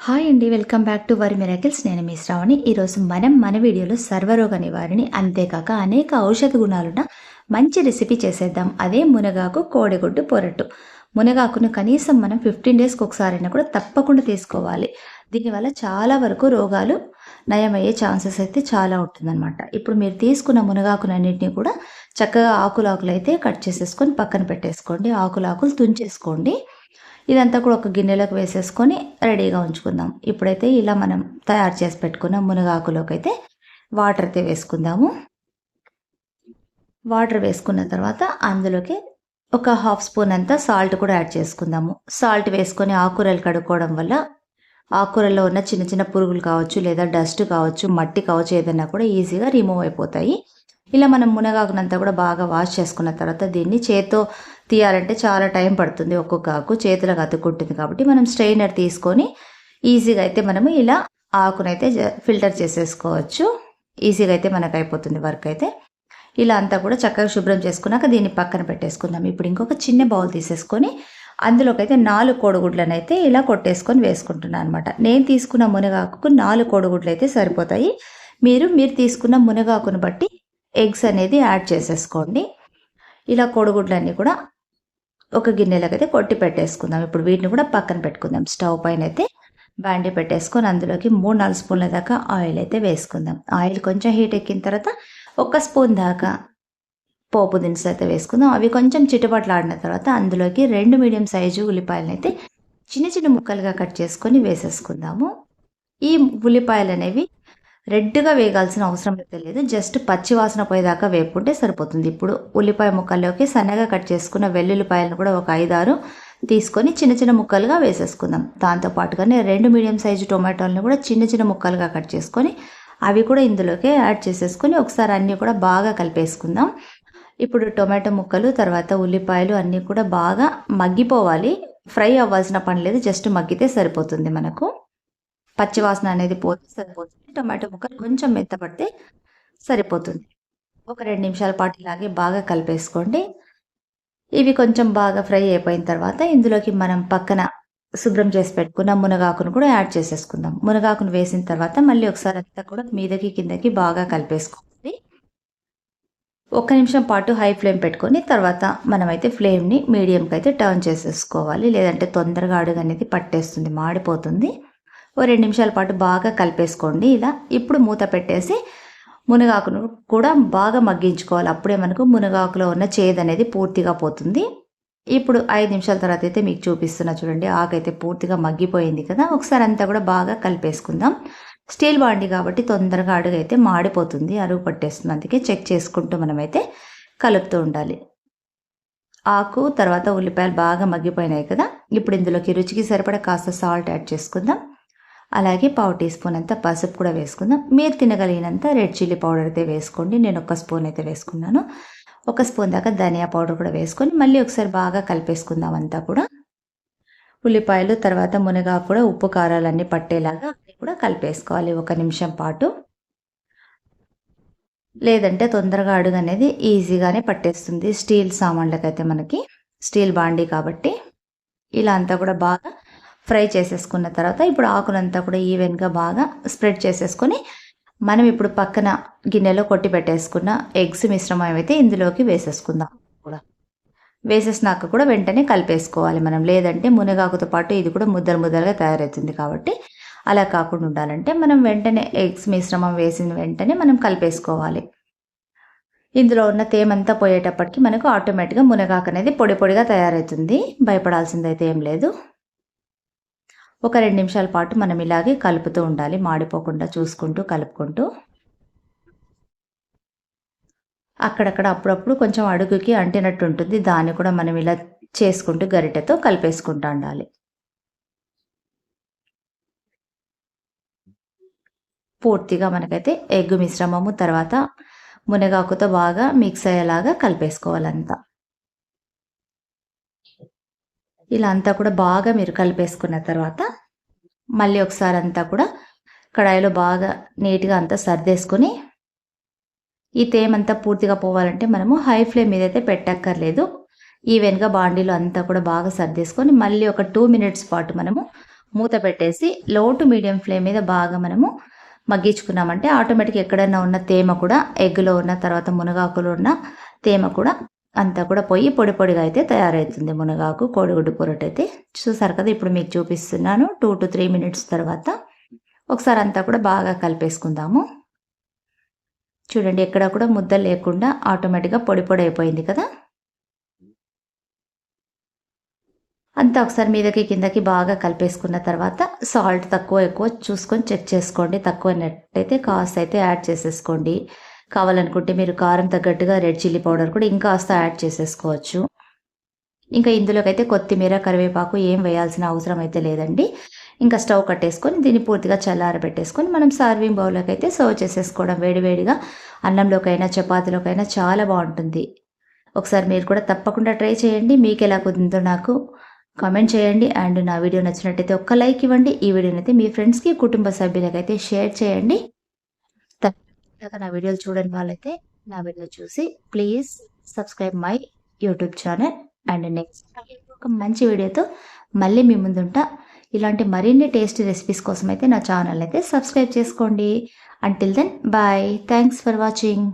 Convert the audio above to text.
Hi అండి welcome back to వరి miracles నేను మీ శ్రావణి. ఈరోజు మనం మన వీడియోలో సర్వరోగ నివారిణి అంతేకాక అనేక ఔషధ గుణాలున్న మంచి రెసిపీ చేసేద్దాం. అదే మునగాకు కోడిగుడ్డు పొరట్టు. మునగాకును కనీసం మనం ఫిఫ్టీన్ డేస్కి ఒకసారైనా కూడా తప్పకుండా తీసుకోవాలి. దీనివల్ల చాలా వరకు రోగాలు నయమయ్యే ఛాన్సెస్ అయితే చాలా ఉంటుందన్నమాట. ఇప్పుడు మీరు తీసుకున్న మునగాకులన్నింటినీ కూడా చక్కగా ఆకులు ఆకులు అయితే కట్ చేసేసుకొని పక్కన పెట్టేసుకోండి. ఆకులు ఆకులు తుంచేసుకోండి. ఇదంతా కూడా ఒక గిన్నెలోకి వేసేసుకొని రెడీగా ఉంచుకుందాం. ఇప్పుడైతే ఇలా మనం తయారు చేసి పెట్టుకున్న మునగాకులోకి అయితే వాటర్ అయితే వేసుకుందాము. వాటర్ వేసుకున్న తర్వాత అందులోకి ఒక హాఫ్ స్పూన్ అంతా సాల్ట్ కూడా యాడ్ చేసుకుందాము. సాల్ట్ వేసుకొని ఆకుకూరలు కడుక్కోవడం వల్ల ఆకుకూరల్లో ఉన్న చిన్న చిన్న పురుగులు కావచ్చు లేదా డస్ట్ కావచ్చు మట్టి కావచ్చు ఏదైనా కూడా ఈజీగా రిమూవ్ అయిపోతాయి. ఇలా మనం మునగాకునంతా కూడా బాగా వాష్ చేసుకున్న తర్వాత దీన్ని చేత్తో తీయాలంటే చాలా టైం పడుతుంది ఒక్కొక్క ఆకు. చేతులకు అతుక్కుంటుంది కాబట్టి మనం స్ట్రెయినర్ తీసుకొని ఈజీగా అయితే మనము ఇలా ఆకునైతే ఫిల్టర్ చేసేసుకోవచ్చు. ఈజీగా అయితే మనకు అయిపోతుంది వర్క్ అయితే. ఇలా అంతా కూడా చక్కగా శుభ్రం చేసుకున్నాక దీన్ని పక్కన పెట్టేసుకుందాం. ఇప్పుడు ఇంకొక చిన్న బౌల్ తీసేసుకొని అందులోకైతే నాలుగు కోడిగుడ్లను అయితే ఇలా కొట్టేసుకొని వేసుకుంటున్నాను అనమాట నేను తీసుకున్న మునగాకుకు నాలుగు కోడిగుడ్లు అయితే సరిపోతాయి. మీరు మీరు తీసుకున్న మునగాకును బట్టి ఎగ్స్ అనేది యాడ్ చేసేసుకోండి. ఇలా కోడిగుడ్లన్నీ కూడా ఒక గిన్నెలోకి అయితే కొట్టి పెట్టేసుకుందాం. ఇప్పుడు వీటిని కూడా పక్కన పెట్టుకుందాం. స్టవ్ పైన అయితే బాండి పెట్టేసుకొని అందులోకి మూడు నాలుగు స్పూన్ల దాకా ఆయిల్ అయితే వేసుకుందాం. ఆయిల్ కొంచెం హీట్ ఎక్కిన తర్వాత ఒక స్పూన్ దాకా పోపు దినుసులు అయితే వేసుకుందాం. అవి కొంచెం చిటుపట్లాడిన తర్వాత అందులోకి రెండు మీడియం సైజు ఉల్లిపాయలను అయితే చిన్న చిన్న ముక్కలుగా కట్ చేసుకొని వేసేసుకుందాము. ఈ ఉల్లిపాయలు అనేవి రెడ్గా వేగాల్సిన అవసరం అయితే లేదు. జస్ట్ పచ్చి వాసన పోయేదాకా వేపుకుంటే సరిపోతుంది. ఇప్పుడు ఉల్లిపాయ ముక్కల్లోకి సన్నగా కట్ చేసుకున్న వెల్లుల్లిపాయలను కూడా ఒక ఐదారు తీసుకొని చిన్న చిన్న ముక్కలుగా వేసేసుకుందాం. దాంతో పాటుగానే రెండు మీడియం సైజు టొమాటోలను కూడా చిన్న చిన్న ముక్కలుగా కట్ చేసుకొని అవి కూడా ఇందులోకి యాడ్ చేసేసుకొని ఒకసారి అన్నీ కూడా బాగా కలిపేసుకుందాం. ఇప్పుడు టొమాటో ముక్కలు తర్వాత ఉల్లిపాయలు అన్నీ కూడా బాగా మగ్గిపోవాలి. ఫ్రై అవ్వాల్సిన పని లేదు. జస్ట్ మగ్గితే సరిపోతుంది మనకు. పచ్చివాసన అనేది పోతే సరిపోతుంది. టొమాటో ముక్కలు కొంచెం మెత్తపడితే సరిపోతుంది. ఒక రెండు నిమిషాల పాటు ఇలాగే బాగా కలిపేసుకోండి. ఇవి కొంచెం బాగా ఫ్రై అయిపోయిన తర్వాత ఇందులోకి మనం పక్కన శుభ్రం చేసి పెట్టుకున్న మునగాకును కూడా యాడ్ చేసేసుకుందాం. మునగాకును వేసిన తర్వాత మళ్ళీ ఒకసారి అంతా కూడా మీదకి కిందకి బాగా కలిపేసుకోవాలి ఒక్క నిమిషం పాటు హై ఫ్లేమ్ పెట్టుకొని తర్వాత మనమైతే ఫ్లేమ్ని మీడియంకి అయితే టర్న్ చేసేసుకోవాలి. లేదంటే తొందరగా అడుగు అనేది పట్టేస్తుంది మాడిపోతుంది. ఓ రెండు నిమిషాల పాటు బాగా కలిపేసుకోండి. ఇలా ఇప్పుడు మూత పెట్టేసి మునగాకును కూడా బాగా మగ్గించుకోవాలి. అప్పుడే మనకు మునగాకులో ఉన్న చేదు అనేది పూర్తిగా పోతుంది. ఇప్పుడు ఐదు నిమిషాల తర్వాత అయితే మీకు చూపిస్తున్నా చూడండి. ఆకైతే పూర్తిగా మగ్గిపోయింది కదా. ఒకసారి అంతా కూడా బాగా కలిపేసుకుందాం. స్టీల్ బాండి కాబట్టి తొందరగా అడుగు అయితే మాడిపోతుంది. అరుగు పట్టేస్తుంది. అందుకే చెక్ చేసుకుంటూ మనమైతే కలుపుతూ ఉండాలి. ఆకు తర్వాత ఉల్లిపాయలు బాగా మగ్గిపోయినాయి కదా. ఇప్పుడు ఇందులోకి రుచికి సరిపడా కాస్త సాల్ట్ యాడ్ చేసుకుందాం. అలాగే పావు టీ స్పూన్ అంత పసుపు కూడా వేసుకుందాం. మీరు తినగలిగినంత రెడ్ చిల్లీ పౌడర్ అయితే వేసుకోండి. నేను ఒక స్పూన్ అయితే వేసుకున్నాను. ఒక స్పూన్ దాకా ధనియా పౌడర్ కూడా వేసుకొని మళ్ళీ ఒకసారి బాగా కలిపేసుకుందాం అంతా కూడా. ఉల్లిపాయలు తర్వాత మునగా కూడా ఉప్పు కారాలన్నీ పట్టేలాగా కూడా కలిపేసుకోవాలి ఒక నిమిషం పాటు. లేదంటే తొందరగా అడుగు అనేది ఈజీగానే పట్టేస్తుంది. స్టీల్ సామాన్లకైతే మనకి స్టీల్ బాండీ కాబట్టి ఇలా అంతా కూడా బాగా ఫ్రై చేసేసుకున్న తర్వాత ఇప్పుడు ఆకులంతా కూడా ఈవెన్గా బాగా స్ప్రెడ్ చేసేసుకొని మనం ఇప్పుడు పక్కన గిన్నెలో కొట్టి పెట్టేసుకున్న ఎగ్స్ మిశ్రమం అయితే ఇందులోకి వేసేసుకుందాం కూడా. వేసేసినాక కూడా వెంటనే కలిపేసుకోవాలి మనం. లేదంటే మునగాకుతో పాటు ఇది కూడా ముద్దలు ముద్దలుగా తయారవుతుంది కాబట్టి అలా కాకుండా ఉండాలంటే మనం వెంటనే ఎగ్స్ మిశ్రమం వేసిన వెంటనే మనం కలిపేసుకోవాలి. ఇందులో ఉన్న తేమంతా పోయేటప్పటికి మనకు ఆటోమేటిక్గా మునగాకు అనేది పొడి పొడిగా తయారవుతుంది. భయపడాల్సిందైతే ఏం లేదు. ఒక రెండు నిమిషాల పాటు మనం ఇలాగే కలుపుతూ ఉండాలి. మాడిపోకుండా చూసుకుంటూ కలుపుకుంటూ. అక్కడక్కడ అప్పుడప్పుడు కొంచెం అడుగుకి అంటినట్టు ఉంటుంది. దాన్ని కూడా మనం ఇలా చేసుకుంటూ గరిటెతో కలిపేసుకుంటూ ఉండాలి. పూర్తిగా మనకైతే ఎగ్ మిశ్రమము తర్వాత మునగాకుతో బాగా మిక్స్ అయ్యేలాగా కలిపేసుకోవాలంతా ఇలా అంతా కూడా బాగా మీరు కలిపేసుకున్న తర్వాత మళ్ళీ ఒకసారి అంతా కూడా కడాయిలో బాగా నీట్గా అంతా సర్దేసుకొని ఈ తేమంతా పూర్తిగా పోవాలంటే మనము హై ఫ్లేమ్ మీద అయితే పెట్టక్కర్లేదు ఈవెన్గా బాండీలో అంతా కూడా బాగా సర్దేసుకొని మళ్ళీ ఒక టూ మినిట్స్ పాటు మనము మూత పెట్టేసి లో టు మీడియం ఫ్లేమ్ మీద బాగా మనము మగ్గించుకున్నామంటే ఆటోమేటిక్ ఎక్కడైనా ఉన్న తేమ కూడా ఎగ్గులో ఉన్న తర్వాత మునగాకులో ఉన్న తేమ కూడా అంతా కూడా పోయి పొడి పొడిగా అయితే తయారవుతుంది మునగాకు కోడిగుడ్డు పొరటు అయితే. చూసారు కదా ఇప్పుడు మీకు చూపిస్తున్నాను. టూ టు త్రీ మినిట్స్ తర్వాత ఒకసారి అంతా కూడా బాగా కలిపేసుకుందాము. చూడండి ఎక్కడ కూడా ముద్ద లేకుండా ఆటోమేటిక్గా పొడి పొడి అయిపోయింది కదా. అంతా ఒకసారి మీదకి కిందకి బాగా కలిపేసుకున్న తర్వాత సాల్ట్ తక్కువ ఎక్కువ చూసుకొని చెక్ చేసుకోండి. తక్కువ అయినట్టయితే కాస్త అయితే యాడ్ చేసేసుకోండి. కావాలనుకుంటే మీరు కారం తగ్గట్టుగా రెడ్ చిల్లీ పౌడర్ కూడా ఇంకా కాస్త యాడ్ చేసేసుకోవచ్చు. ఇంకా ఇందులోకైతే కొత్తిమీర కరివేపాకు ఏం వేయాల్సిన అవసరం అయితే లేదండి. ఇంకా స్టవ్ కట్టేసుకొని దీన్ని పూర్తిగా చల్లార పెట్టేసుకొని మనం సర్వింగ్ బౌల్లోకి అయితే సర్వ్ చేసేసుకోవడం వేడివేడిగా అన్నంలోకైనా చపాతీలోకైనా చాలా బాగుంటుంది. ఒకసారి మీరు కూడా తప్పకుండా ట్రై చేయండి. మీకు ఎలా కుదిరిందో నాకు కామెంట్ చేయండి. అండ్ నా వీడియో నచ్చినట్టయితే ఒక్క లైక్ ఇవ్వండి. ఈ వీడియోని అయితే మీ ఫ్రెండ్స్కి కుటుంబ సభ్యులకైతే షేర్ చేయండి. తప్పకుండా నా వీడియోలు చూడని వాళ్ళైతే నా వీడియో చూసి please subscribe my YouTube channel and next ఒక మంచి వీడియోతో మళ్ళీ మీ ముందుంటా ఇలాంటి మరిన్ని టేస్టీ రెసిపీస్ కోసం అయితే నా ఛానల్ అయితే సబ్స్క్రైబ్ చేసుకోండి. Until then bye thanks for watching